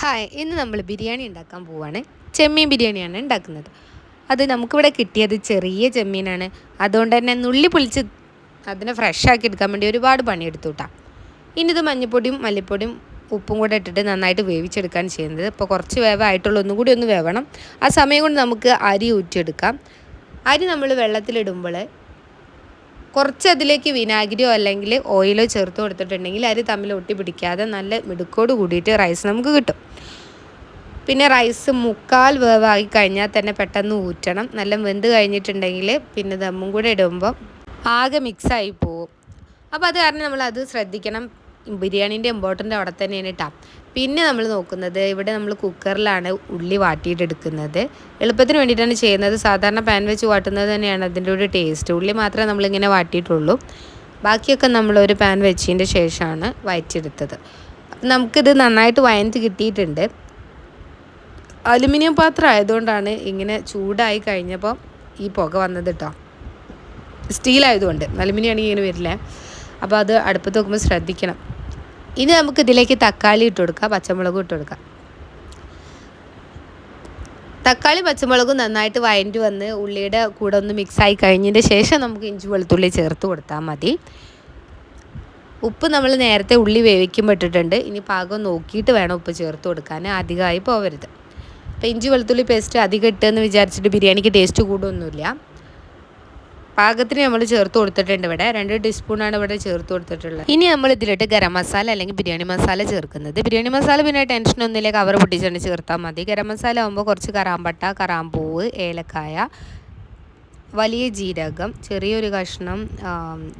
Hi ഇന്ന് നമ്മൾ ബിരിയാണി ഉണ്ടാക്കാൻ പോവുകയാണ് ചെമ്മീൻ ബിരിയാണിയാണ് ഉണ്ടാക്കുന്നത്. അത് നമുക്കിവിടെ കിട്ടിയത് ചെറിയ ചെമ്മീനാണ്. അതുകൊണ്ട് തന്നെ നുള്ളി പൊളിച്ച് അതിനെ ഫ്രഷ് ആക്കി എടുക്കാൻ വേണ്ടി ഒരുപാട് പണിയെടുത്തു കേട്ടോ ഇനി ഇത് മഞ്ഞൾപ്പൊടിയും മല്ലിപ്പൊടിയും ഉപ്പും കൂടെ ഇട്ടിട്ട് നന്നായിട്ട് വേവിച്ചെടുക്കാൻ ചെയ്യുന്നത്. ഇപ്പോൾ കുറച്ച് വേവായിട്ടുള്ള. ഒന്നും കൂടി ഒന്ന് വേവണം. ആ സമയം കൊണ്ട് നമുക്ക് അരി ഊറ്റിയെടുക്കാം. അരി നമ്മൾ വെള്ളത്തിലിടുമ്പോൾ കുറച്ച് അതിലേക്ക് വിനാഗിരിയോ അല്ലെങ്കിൽ ഓയിലോ ചേർത്ത് കൊടുത്തിട്ടുണ്ടെങ്കിൽ അരി തമ്മിൽ ഒട്ടി പിടിക്കാതെ നല്ല മിടുക്കോട് കൂടിയിട്ട് റൈസ് നമുക്ക് കിട്ടും. പിന്നെ റൈസ് മുക്കാൽ വേവായി കഴിഞ്ഞാൽ തന്നെ പെട്ടെന്ന് ഊറ്റണം. നല്ല വെന്ത് കഴിഞ്ഞിട്ടുണ്ടെങ്കിൽ പിന്നെ ദമ്മും കൂടെ ഇടുമ്പോൾ ആകെ മിക്സായി പോവും. അപ്പോൾ അത് കാരണം നമ്മൾ അത് ശ്രദ്ധിക്കണം. ബിരിയാണീന്റെ ഇമ്പോർട്ടന്റ് അവിടെ തന്നെയാണ് കേട്ടോ പിന്നെ നമ്മൾ നോക്കുന്നത് ഇവിടെ നമ്മൾ കുക്കറിലാണ് ഉള്ളി വാട്ടിയിട്ടെടുക്കുന്നത്. എളുപ്പത്തിന് വേണ്ടിയിട്ടാണ് ചെയ്യുന്നത്. സാധാരണ പാൻ വെച്ച് വാട്ടുന്നത് തന്നെയാണ് അതിന്റെ ഒരു ടേസ്റ്റ് ഉള്ളി മാത്രമേ നമ്മളിങ്ങനെ വാട്ടിയിട്ടുള്ളൂ. ബാക്കിയൊക്കെ നമ്മളൊരു പാൻ വെച്ചതിന്റെ ശേഷമാണ് വയറ്റിയെടുത്തത്. നമുക്കിത് നന്നായിട്ട് വയന്റ് കിട്ടിയിട്ടുണ്ട്. അലുമിനിയം പാത്രം ആയതുകൊണ്ടാണ് ഇങ്ങനെ ചൂടായി കഴിഞ്ഞപ്പോൾ ഈ പുക വന്നത് കേട്ടോ സ്റ്റീലായതുകൊണ്ട്. അലുമിനിയം ആണെങ്കിൽ ഇങ്ങനെ വരില്ല? അപ്പോൾ അത് അടുപ്പത്ത് നോക്കുമ്പോൾ ശ്രദ്ധിക്കണം. ഇനി നമുക്ക് ഇതിലേക്ക് തക്കാളി ഇട്ട് കൊടുക്കാം പച്ചമുളകും ഇട്ട് കൊടുക്കാം. തക്കാളി പച്ചമുളകും നന്നായിട്ട് വഴണ്ടി വന്ന് ഉള്ളിയുടെ കൂടെ ഒന്ന് മിക്സായി കഴിഞ്ഞതിന്റെ ശേഷം നമുക്ക് ഇഞ്ചി വെളുത്തുള്ളി ചേർത്ത് കൊടുത്താൽ മതി. ഉപ്പ് നമ്മൾ നേരത്തെ ഉള്ളി വേവിക്കുമ്പോൾ ഇട്ടിട്ടുണ്ട്. ഇനി പാകം നോക്കിയിട്ട് വേണം ഉപ്പ് ചേർത്ത് കൊടുക്കാൻ. അധികമായി പോവരുത്. അപ്പോൾ ഇഞ്ചി വെളുത്തുള്ളി പേസ്റ്റ് അധികം ഇട്ടെന്ന് വിചാരിച്ചിട്ട് ബിരിയാണിക്ക് ടേസ്റ്റ് കൂടുമൊന്നുമില്ല പാകത്തിന് നമ്മൾ ചേർത്ത് കൊടുത്തിട്ടുണ്ട് ഇവിടെ. രണ്ട് ടീസ്പൂണാണ് ഇവിടെ ചേർത്ത് കൊടുത്തിട്ടുള്ളത്. ഇനി നമ്മൾ ഇതിലിട്ട് ഗരം മസാല അല്ലെങ്കിൽ ബിരിയാണി മസാല ചേർക്കുന്നത്. ബിരിയാണി മസാല പിന്നെ ടെൻഷൻ ഒന്നുമില്ല. കവർ പൊട്ടിച്ചാണ് ചേർത്താൽ മതി. ഗരം മസാല ആകുമ്പോൾ കുറച്ച് കറാമ്പട്ട കറാമ്പൂവ് ഏലക്കായ വലിയ ജീരകം ചെറിയൊരു കഷ്ണം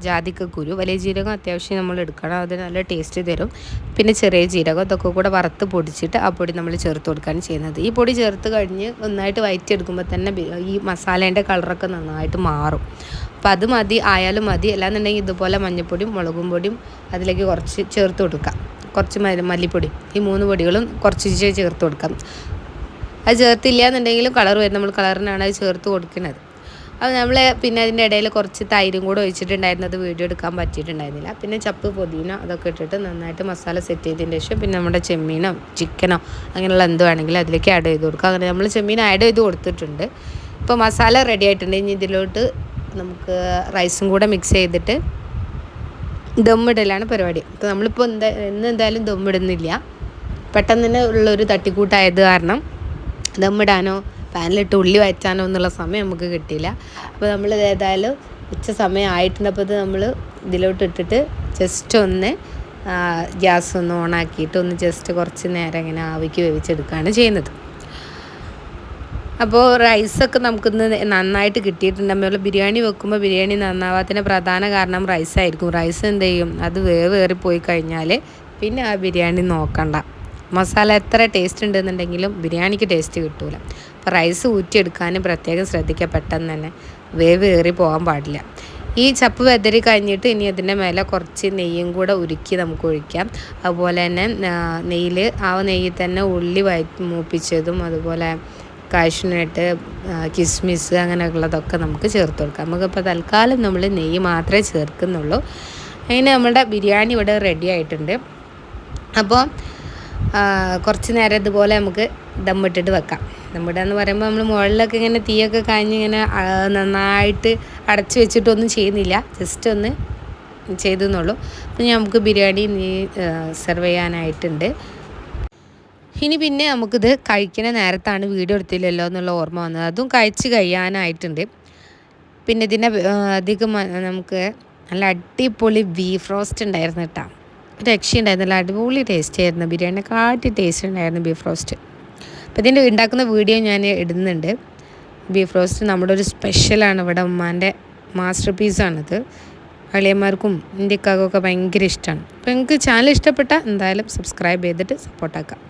ജാതിക്കക്കുരു വലിയ ജീരകം അത്യാവശ്യം നമ്മൾ എടുക്കണം. അത് നല്ല ടേസ്റ്റ് തരും. പിന്നെ ചെറിയ ജീരകം ഇതൊക്കെ കൂടെ വറുത്ത് പൊടിച്ചിട്ട് ആ പൊടി നമ്മൾ ചേർത്ത് കൊടുക്കുകയാണ് ചെയ്യുന്നത്. ഈ പൊടി ചേർത്ത് കഴിഞ്ഞ് നന്നായിട്ട് വയറ്റിയെടുക്കുമ്പോൾ തന്നെ ഈ മസാലേന്റെ കളറൊക്കെ നന്നായിട്ട് മാറും. അപ്പോൾ അത് മതി ആയാലും മതി. അല്ലാന്നുണ്ടെങ്കിൽ ഇതുപോലെ മഞ്ഞൾപ്പൊടിയും മുളകും പൊടിയും അതിലേക്ക് കുറച്ച് ചേർത്ത് കൊടുക്കാം. കുറച്ച് മല്ലിപ്പൊടി. ഈ മൂന്ന് പൊടികളും കുറച്ച് ചേർത്ത് കൊടുക്കാം. അത് ചേർത്തില്ല എന്നുണ്ടെങ്കിലും കളർ വരും. നമ്മൾ കളറിനാണ് അത് ചേർത്ത് കൊടുക്കുന്നത്. അപ്പോൾ നമ്മൾ പിന്നെ അതിന്റെ ഇടയിൽ കുറച്ച് തൈരും കൂടെ ഒഴിച്ചിട്ടുണ്ടായിരുന്നത് വീഡിയോ എടുക്കാൻ പറ്റിയിട്ടുണ്ടായിരുന്നില്ല. പിന്നെ ചപ്പ് പുതിന അതൊക്കെ ഇട്ടിട്ട് നന്നായിട്ട് മസാല സെറ്റ് ചെയ്തതിന് ശേഷം പിന്നെ നമ്മുടെ ചെമ്മീനോ ചിക്കനോ അങ്ങനെയുള്ള എന്ത് വേണമെങ്കിലും അതിലേക്ക് ആഡ് ചെയ്ത് കൊടുക്കുക അങ്ങനെ നമ്മൾ ചെമ്മീൻ ആഡ് ചെയ്ത് കൊടുത്തിട്ടുണ്ട്. ഇപ്പോൾ മസാല റെഡി ആയിട്ടുണ്ട്. ഇനി ഇതിലോട്ട് നമുക്ക് റൈസും കൂടെ മിക്സ് ചെയ്തിട്ട് ദമ്മിടലാണ് പരിപാടി. അപ്പോൾ നമ്മളിപ്പോൾ എന്താ എന്ന് എന്തായാലും ദമ്മിടുന്നില്ല പെട്ടെന്ന് തന്നെ ഉള്ളൊരു തട്ടിക്കൂട്ടായത് കാരണം ദമ്മിടാനോ പാനിലിട്ട് ഉള്ളി വയറ്റാനോ എന്നുള്ള സമയം നമുക്ക് കിട്ടിയില്ല. അപ്പോൾ നമ്മൾ ഏതായാലും ഉച്ച സമയം ആയിട്ടുണ്ട് അപ്പോൾ ഇത് നമ്മൾ ഇതിലോട്ട് ഇട്ടിട്ട് ജസ്റ്റ് ഒന്ന് ഗ്യാസ് ഒന്ന് ഓണാക്കിയിട്ട് ഒന്ന് ജസ്റ്റ് കുറച്ച് നേരം ഇങ്ങനെ ആവിക്ക് വേവിച്ചെടുക്കുകയാണ് ചെയ്യുന്നത്. അപ്പോൾ റൈസൊക്കെ നമുക്കിന്ന് നന്നായിട്ട് കിട്ടിയിട്ടുണ്ട്. നമ്മൾ ബിരിയാണി വെക്കുമ്പോൾ ബിരിയാണി നന്നാവാത്തതിന്റെ പ്രധാന കാരണം റൈസായിരിക്കും റൈസ് എന്ത് ചെയ്യും? അത് വേവേറിപ്പോയി കഴിഞ്ഞാൽ പിന്നെ ആ ബിരിയാണി നോക്കണ്ട. മസാല എത്ര ടേസ്റ്റ് ഉണ്ടെന്നുണ്ടെങ്കിലും ബിരിയാണിക്ക് ടേസ്റ്റ് കിട്ടൂല. റൈസ് ഊറ്റിയെടുക്കാനും പ്രത്യേകം ശ്രദ്ധിക്കുക. പെട്ടെന്ന് തന്നെ വേവ് ഏറി പോകാൻ പാടില്ല. ഈ ചപ്പ് വെതറി കഴിഞ്ഞിട്ട് ഇനി അതിന്റെ മേലെ കുറച്ച് നെയ്യും കൂടെ ഉരുക്കി നമുക്ക് ഒഴിക്കാം. അതുപോലെ തന്നെ നെയ്യിൽ ആ നെയ്യിൽ തന്നെ ഉള്ളി വയ മൂപ്പിച്ചതും അതുപോലെ കാഷ്നട്ട് കിസ്മിസ് അങ്ങനെയുള്ളതൊക്കെ നമുക്ക് ചേർത്ത് കൊടുക്കാം. നമുക്കിപ്പോൾ തൽക്കാലം നമ്മൾ നെയ്യ് മാത്രമേ ചേർക്കുന്നുള്ളൂ. അതിന് നമ്മുടെ ബിരിയാണി ഇവിടെ റെഡി ആയിട്ടുണ്ട്. അപ്പോൾ കുറച്ച് നേരം ഇതുപോലെ നമുക്ക് ദമ്മിട്ടിട്ട് വെക്കാം. നമ്മുടെ എന്ന് പറയുമ്പോൾ നമ്മൾ മുകളിലൊക്കെ ഇങ്ങനെ തീയൊക്കെ കാഞ്ഞ് ഇങ്ങനെ നന്നായിട്ട് അടച്ച് വെച്ചിട്ടൊന്നും ചെയ്യുന്നില്ല. ജസ്റ്റ് ഒന്ന് ചെയ്തെന്നുള്ളൂ. അപ്പം നമുക്ക് ബിരിയാണി നീ സെർവ് ചെയ്യാനായിട്ടുണ്ട്. ഇനി പിന്നെ നമുക്കിത് കഴിക്കുന്ന നേരത്താണ് വീഡിയോ എടുത്തില്ലല്ലോ എന്നുള്ള ഓർമ്മ വന്നത്. അതും കഴിച്ച് കഴിയാനായിട്ടുണ്ട്. പിന്നെ ഇതിന്റെ അധികം നമുക്ക് നല്ല അടിപൊളി ബീഫ് റോസ്റ്റ് ഉണ്ടായിരുന്നു കേട്ടോ. രക്ഷയുണ്ടായിരുന്നില്ല. അടിപൊളി ടേസ്റ്റ് ആയിരുന്നു. ബിരിയാണി കാട്ടി ടേസ്റ്റ് ഉണ്ടായിരുന്നു ബീഫ് റോസ്റ്റ് അപ്പോൾ ഇതിന്റെ ഉണ്ടാക്കുന്ന വീഡിയോ ഞാൻ ഇടുന്നുണ്ട്. ബീഫ് റോസ്റ്റ് നമ്മുടെ ഒരു സ്പെഷ്യലാണ് ഇവിടെ ഉമ്മാന്റെ മാസ്റ്റർ പീസാണിത് അളിയന്മാർക്കും ഇന്ത്യക്കാർക്കൊക്കെ ഭയങ്കര ഇഷ്ടമാണ് അപ്പോൾ നിങ്ങൾക്ക് ചാനൽ ഇഷ്ടപ്പെട്ടാൽ എന്തായാലും സബ്സ്ക്രൈബ് ചെയ്തിട്ട് സപ്പോർട്ടാക്കാം